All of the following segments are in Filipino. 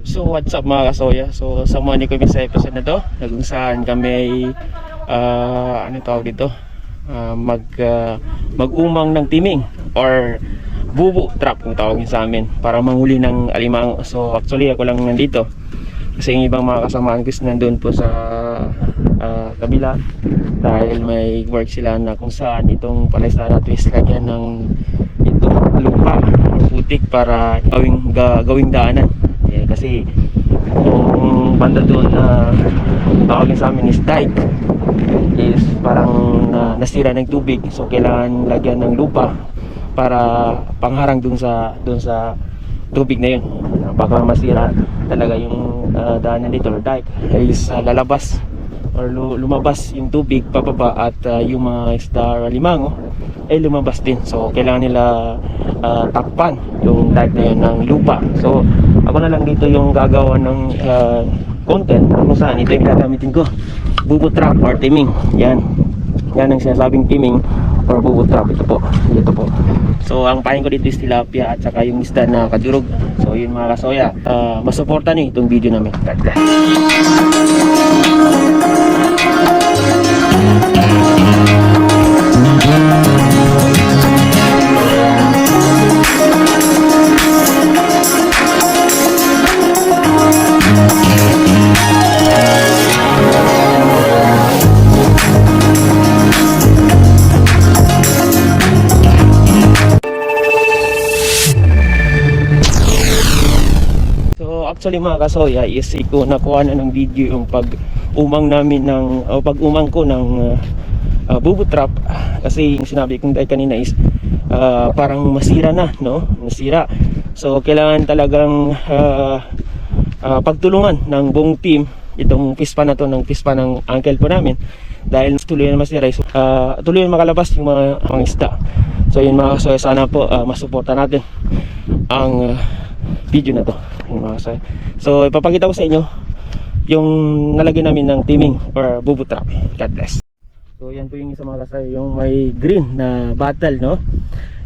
So what's up mga kasoya? So samahan niyo kami sa episode na to na kung saan kami ah ano tawag dito? Ah, mag ah, mag-umang ng timing or bubo trap kung tawagin sa amin para manghuli ng alimang. So actually ako lang nandito kasi yung ibang mga kasamahan ko nandun po sa ah, kabila dahil may work sila na kung saan itong palaisara twist lagyan ng ito lupa putik para gawing ga, gawing daanan kasi yung banda doon na tawagin sa amin is dike is parang na, nasira ng tubig. So kailangan lagyan ng lupa para pangharang dun sa dun sa tubig na yun. Baka masira talaga yung uh, daanan dito or dike is uh, lalabas or lu- lumabas yung tubig pababa at uh, yung mga isda limango ay lumabas din. So kailangan nila uh, takpan yung dike na yun ng lupa. So ako na lang dito yung gagawa ng uh, content kung saan ito yung gagamitin ko. Bubo trap or timing. Yan. Yan ang sinasabing timing or bubo trap. Ito po. Ito po. So ang pain ko dito is tilapia at saka yung isda na kadurog so yun mga kasoya. Uh, masuporta niyo itong video namin. God bless actually mga kasoya is iko nakuha na ng video yung pag umang namin ng o pag umang ko ng uh, uh, bubo trap. Kasi yung sinabi kong dahil kanina is uh, parang masira na no? Masira. So kailangan talagang uh, uh, pagtulungan ng buong team itong pispa na to ng pispa ng uncle po namin. Dahil tuloy na masira so, uh, tuloy na makalabas yung mga, mga isda so yun mga kasoya sana po uh, masuporta natin ang uh, video na to. Yung mga so ipapakita ko sa inyo yung nalagyan namin ng timing or bubo trap. God bless. So yan po yung isa mga kasay yung may green na battle no?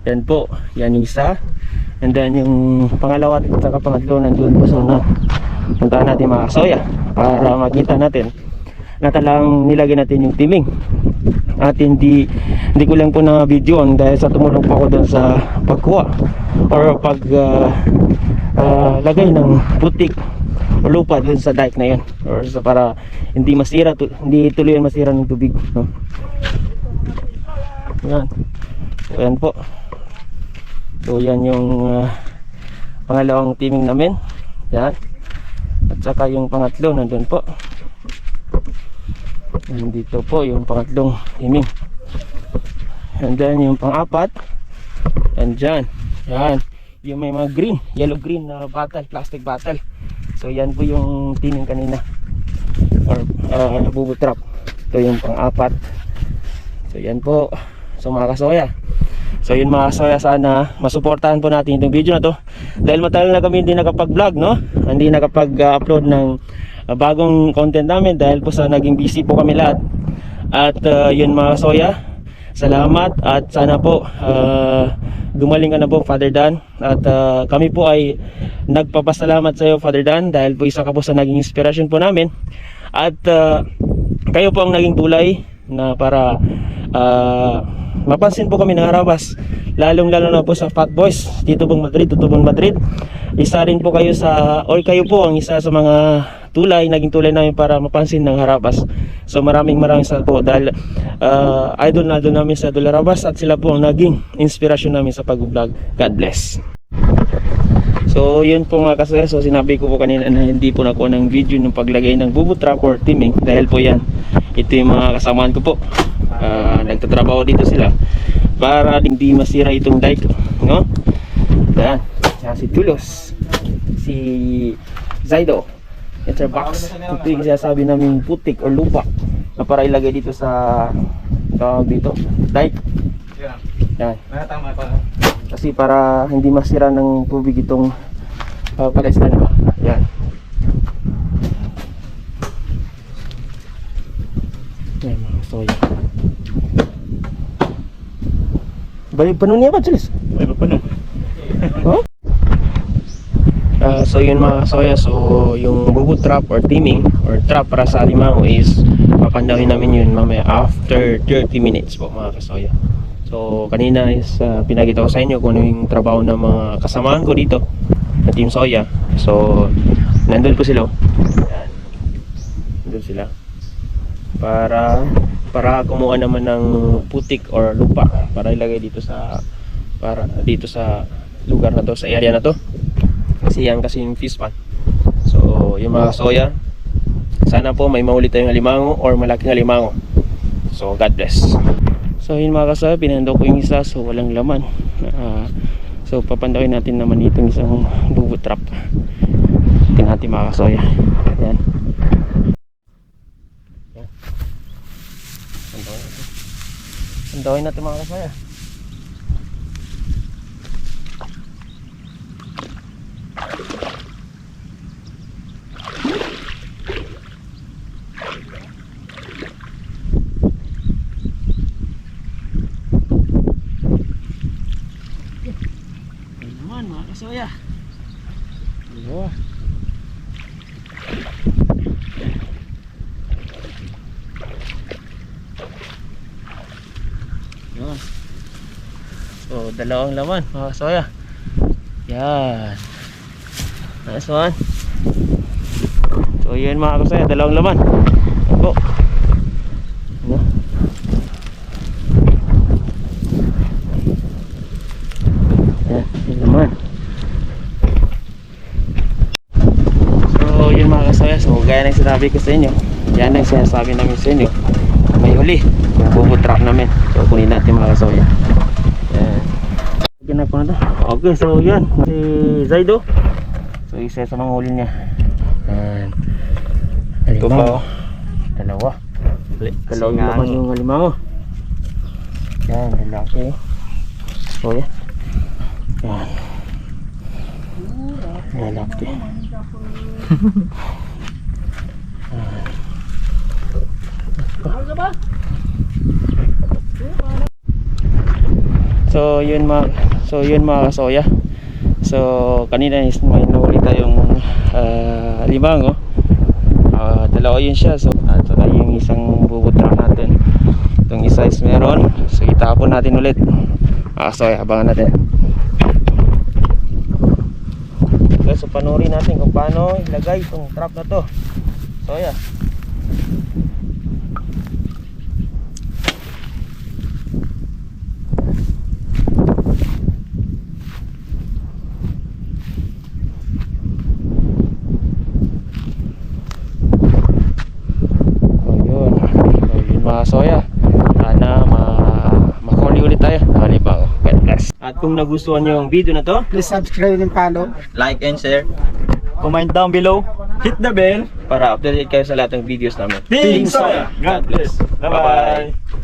Yan po. Yan yung isa. And then yung pangalawa at pangatlo nandun po sa una. Puntahan natin mga kasoya para makita natin na talang nilagyan natin yung timing. At hindi hindi ko lang po na videoan dahil sa tumulong po ako doon sa pagkuha or pag ah, ah, lagay ng putik o lupa dun sa dike na yun or sa para hindi masira tu- hindi tuloy masira ng tubig no? yan. So yan po. So yan yung ah, pangalawang teaming namin. Yan. At saka yung pangatlo nandun po nandito po yung pangatlong timing and then yung pang-apat. And dyan yan. Yung may mga green yellow green na bottle plastic bottle. So yan po yung timing kanina. Or uh, bubo trap ito yung pang-apat. So yan po. So mga kasoya. So yun mga kasoya sana masuportahan po natin itong video na to. Dahil matagal na kami hindi nakapag-vlog no? Hindi nakapag-upload ng uh, bagong content namin Dahil po sa naging busy po kami lahat. At uh, yun mga kasoya Salamat at sana po uh, gumaling ka na po Father Dan. At uh, kami po ay nagpapasalamat sa iyo Father Dan Dahil po isa ka po sa naging inspirasyon po namin. At uh, kayo po ang naging tulay na para ah, mapansin po kami ng Harabas lalong lalo na po sa Fat Boys. Dito pong Madrid, tutubong Madrid. Isa rin po kayo sa or kayo po ang isa sa mga tulay, naging tulay namin para mapansin ng Harabas so maraming maraming salamat po dahil ah, idol na idol namin sa Idol Harabas at sila po ang naging inspirasyon namin sa pag-vlog. God bless. So yun po mga kasaya So sinabi ko po kanina na hindi po nakuha ng video ng paglagay ng bubo trap or timing Dahil po yan. Ito yung mga kasamaan ko po Ah, Nagtatrabaho dito sila Para hindi masira itong dike No? Yan Yan si Tulos Si Zaido It's a box Ito yung sinasabi namin putik or lupa Na para ilagay dito sa Tawag dito Dike Yan Ah, kasi para hindi masira ng tubig itong uh, palestan ko. Yan. Yan mga soya. Balik pa nun niya ba, Jules? May pa. Oh? Ah, so yun mga kasoya, so yung bubut trap or teaming or trap para sa alimango is papandawin namin yun mamaya after 30 minutes po mga kasoya. So kanina is uh, pinakita ko sa inyo kung ano yung trabaho ng mga kasamahan ko dito na Team Soya. So nandun po sila. oh. Yan. Nandun sila. Para para kumuha naman ng putik or lupa para ilagay dito sa para dito sa lugar na to sa area na to. Kasi yan kasi yung fish pan. So yung mga soya sana po may mahuli tayong alimango or malaking alimango. So God bless. So yun mga kasoya pinando ko yung isa so walang laman. Ah, so papandawin natin naman itong isang bubo trap. Natin mga kasoya yan pandawin natin pandawin natin mga kasoya dalawang laman mga kasoya. Yan. Nice one. So, yun mga kasoya, dalawang laman. Ako. Ano? Yan, yun naman. So, yun mga kasoya. So, gaya ng sinabi ko sa inyo. Yan ang sinasabi namin sa inyo. May huli. Yung bubo truck namin. So, kunin natin mga kasoya. Yan. Ganap ko na to. Okay, so yan. Si Zaido. So, isa sa mga huli niya. Yan. Ito pa, oh. Dalawa. Singang. naman yung halimango. Yan, lalaki. So, yan. Yan. Lalaki. So yun mga so yun mga kasoya. So kanina is may nahuli tayong uh, limango. Ah, dalawa yun siya. So at saka yung isang bubutra natin. Itong isa is meron. So itapon natin ulit. Ah, so abangan natin. Okay, so panoorin natin kung paano ilagay itong trap na to. So yeah. So yun. So yun mga soya. Sana ma makahuli ulit tayo. Halimbawa. God bless. At kung nagustuhan niyo yung video na to, Please subscribe and follow. Like and share. Comment down below. Hit the bell. para updated kayo sa lahat ng videos namin. Team Soya. God bless. Bye-bye.